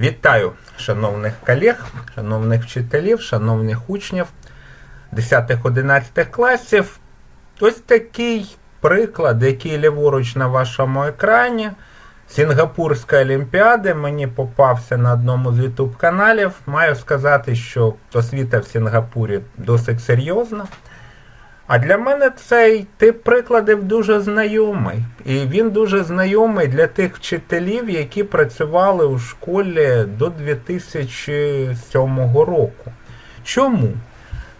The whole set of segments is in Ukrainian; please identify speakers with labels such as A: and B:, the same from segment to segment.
A: Вітаю шановних колег, шановних вчителів, шановних учнів 10-11 класів. Ось такий приклад, який ліворуч на вашому екрані. Сінгапурська Олімпіада мені попався на одному з YouTube каналів. Маю сказати, що освіта в Сінгапурі досить серйозна. А для мене цей тип прикладів дуже знайомий. І він дуже знайомий для тих вчителів, які працювали у школі до 2007 року. Чому?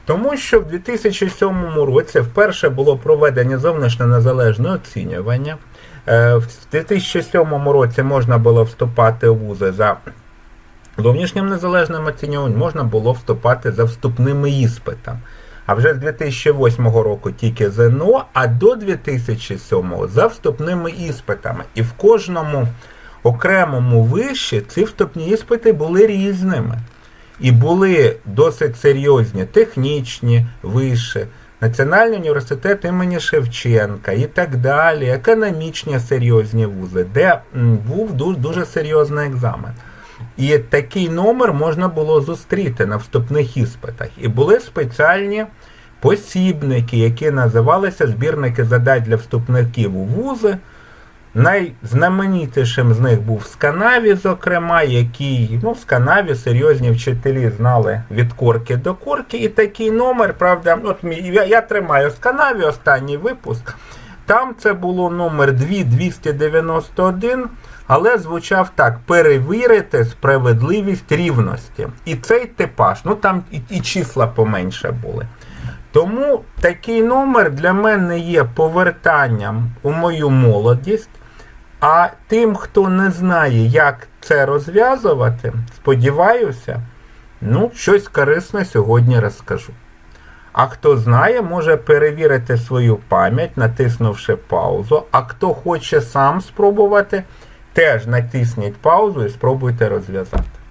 A: Тому що в 2007 році вперше було проведення зовнішнє незалежне оцінювання. Е, В 2007 році можна було вступати у вузи за зовнішнім незалежним оцінюванням, можна було вступати за вступними іспитами. А вже з 2008 року тільки ЗНО, а до 2007 за вступними іспитами. І в кожному окремому виші ці вступні іспити були різними. І були досить серйозні технічні виші, Національний університет імені Шевченка і так далі, економічні серйозні вузи, де був дуже, дуже серйозний екзамен. І такий номер можна було зустріти на вступних іспитах. І були спеціальні посібники, які називалися збірники задач для вступників у вузи. Найзнаменітішим з них був Сканаві, зокрема, який ну, в Сканаві серйозні вчителі знали від корки до корки. І такий номер, правда, от я, я тримаю Сканаві, останній випуск. Там це було номер 2291, але звучав так: перевірити справедливість рівності. І цей типаж, ну там і, і числа поменше були. Тому такий номер для мене є повертанням у мою молодість. А тим, хто не знає, як це розв'язувати, сподіваюся, ну, щось корисне сьогодні розкажу. А хто знає, може перевірити свою пам'ять, натиснувши паузу. А хто хоче сам спробувати, теж натисніть паузу і спробуйте розв'язати.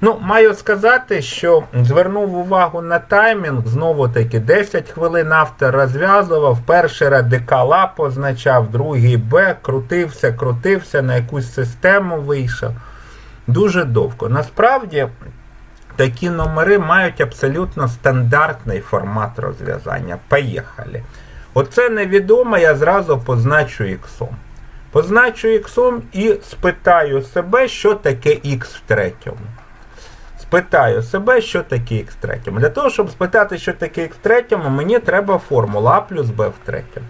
A: Ну, маю сказати, що звернув увагу на таймінг, знову таки 10 хвилин автор розв'язував, перший радикал А позначав, другий Б, крутився, крутився, на якусь систему вийшов. Дуже довго. Насправді такі номери мають абсолютно стандартний формат розв'язання. Поїхали. Оце невідомо, я зразу позначу іксом. Позначу іксом і спитаю себе, що таке х в третьому спитаю себе, що таке х третьому. Для того, щоб спитати, що таке х третьому, мені треба формула А плюс Б в третьому.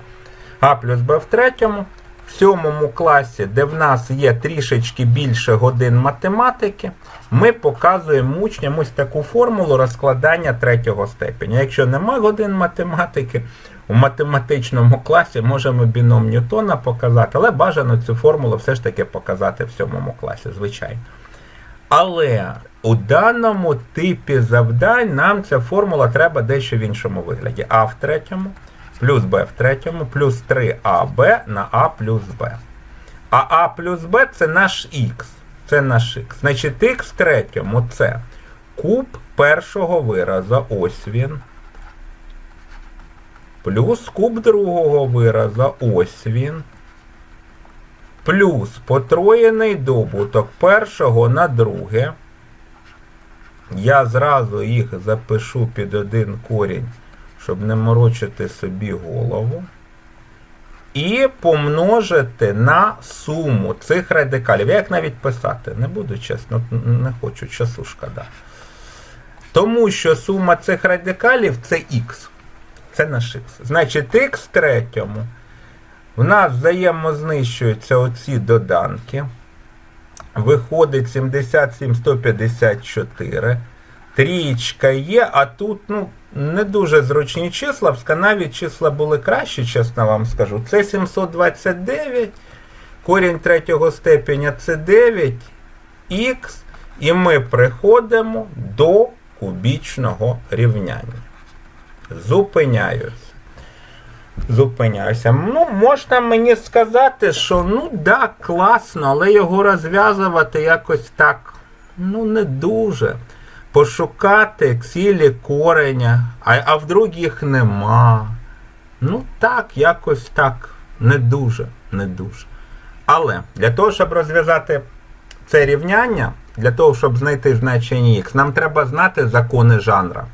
A: А плюс Б в третьому. В сьомому класі, де в нас є трішечки більше годин математики, ми показуємо учням ось таку формулу розкладання третього степеня. Якщо нема годин математики, у математичному класі можемо біном Ньютона показати, але бажано цю формулу все ж таки показати в сьомому класі, звичайно. Але у даному типі завдань нам ця формула треба дещо в іншому вигляді. А в третьому, плюс Б в третьому, плюс 3АБ на А плюс Б. А А плюс Б це наш Х. Це наш Х. Значить, Х в третьому це куб першого виразу, ось він. Плюс куб другого виразу, ось він плюс потроєний добуток першого на друге. Я зразу їх запишу під один корінь, щоб не морочити собі голову. І помножити на суму цих радикалів. Я їх навіть писати не буду, чесно, не хочу часу шкода. Тому що сума цих радикалів це х. Це наш х. Значить, х третьому. В нас взаємознищуються оці доданки. Виходить 77 154. Трієчка є, а тут ну, не дуже зручні числа. В сканаві числа були кращі, чесно вам скажу. Це 729. Корінь третього степеня це 9 х. І ми приходимо до кубічного рівняння. Зупиняюсь зупиняюся. Ну, можна мені сказати, що ну да, класно, але його розв'язувати якось так, ну, не дуже. Пошукати цілі кореня, а, а вдруг їх нема. Ну так, якось так, не дуже, не дуже. Але для того, щоб розв'язати це рівняння, для того, щоб знайти значення х, нам треба знати закони жанра.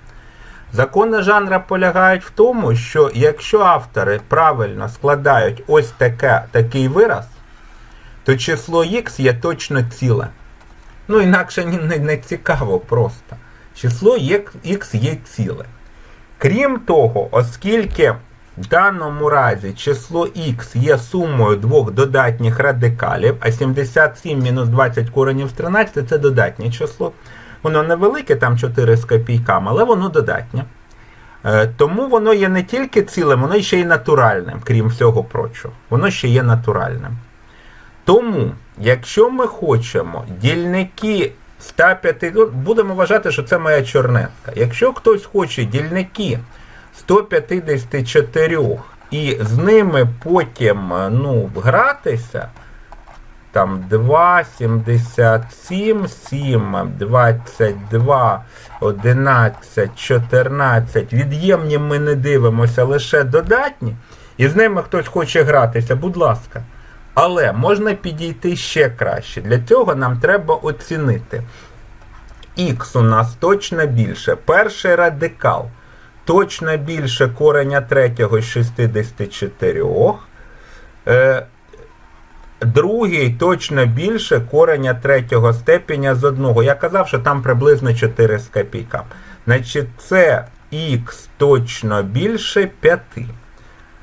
A: Закони жанра полягають в тому, що якщо автори правильно складають ось таке, такий вираз, то число х є точно ціле. Ну, інакше не, не цікаво просто. Число х є ціле. Крім того, оскільки в даному разі число х є сумою двох додатніх радикалів, а 77 мінус 20 коренів з 13 це додатнє число. Воно невелике, там 4 з копійками, але воно додатнє. Е, Тому воно є не тільки цілим, воно ще й натуральним, крім всього прочого. Воно ще є натуральним. Тому, якщо ми хочемо дільники 105, ну, будемо вважати, що це моя чорнетка. Якщо хтось хоче дільники 154 і з ними потім ну, гратися, там 2, 77, 7, 22, 11, 14. Від'ємні ми не дивимося, лише додатні. І з ними хтось хоче гратися, будь ласка. Але можна підійти ще краще. Для цього нам треба оцінити. Х у нас точно більше. Перший радикал точно більше кореня третього з 64. Е, Другий точно більше кореня третього степеня з одного. Я казав, що там приблизно 4 з копійками. Значить, це х точно більше 5.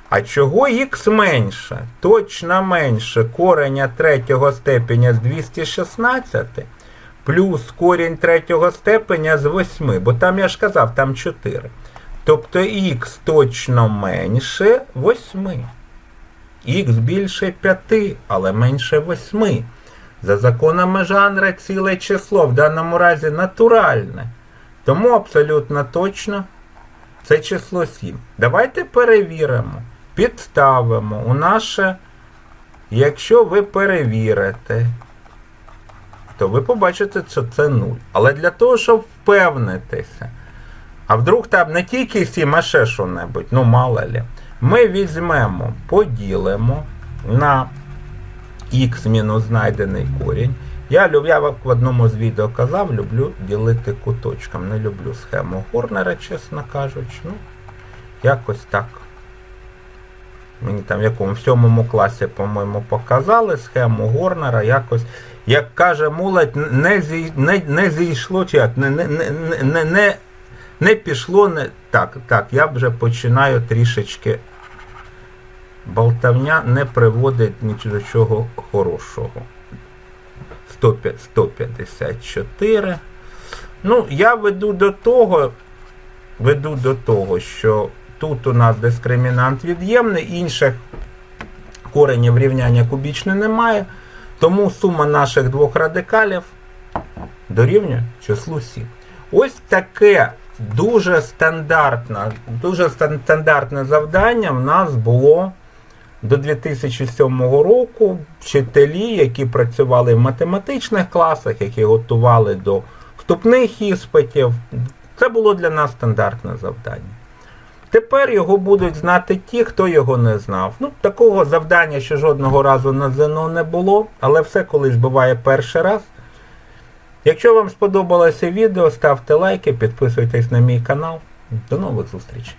A: А чого х менше? Точно менше кореня третього степеня з 216 плюс корінь третього степеня з 8. Бо там я ж казав, там 4. Тобто х точно менше 8. Х більше 5, але менше 8. За законами жанра ціле число, в даному разі натуральне. Тому абсолютно точно це число 7. Давайте перевіримо, підставимо у наше, якщо ви перевірите, то ви побачите, що це 0. Але для того, щоб впевнитися, а вдруг там не тільки 7, а ще що-небудь, ну мало ли. Ми візьмемо, поділимо на х мінус знайдений корінь. Я, я в одному з відео казав, люблю ділити куточком. Не люблю схему Горнера, чесно кажучи. Ну, якось так. Мені там в якому в сьомому класі, по-моєму, показали схему Горнера, якось, як каже молодь, не, зій, не, не зійшло, чи як, не, не, не, не, не, пішло, не. Так, так, я вже починаю трішечки. Болтавня не приводить ні до чого хорошого. 154. Ну, я веду до того, веду до того, що тут у нас дискримінант від'ємний, інших коренів рівняння кубічне немає. Тому сума наших двох радикалів дорівнює числу 7. Ось таке дуже стандартне, дуже стандартне завдання в нас було до 2007 року. Вчителі, які працювали в математичних класах, які готували до вступних іспитів, це було для нас стандартне завдання. Тепер його будуть знати ті, хто його не знав. Ну, такого завдання ще жодного разу на ЗНО не було, але все колись буває перший раз. Якщо вам сподобалося відео, ставте лайки, підписуйтесь на мій канал. До нових зустрічей!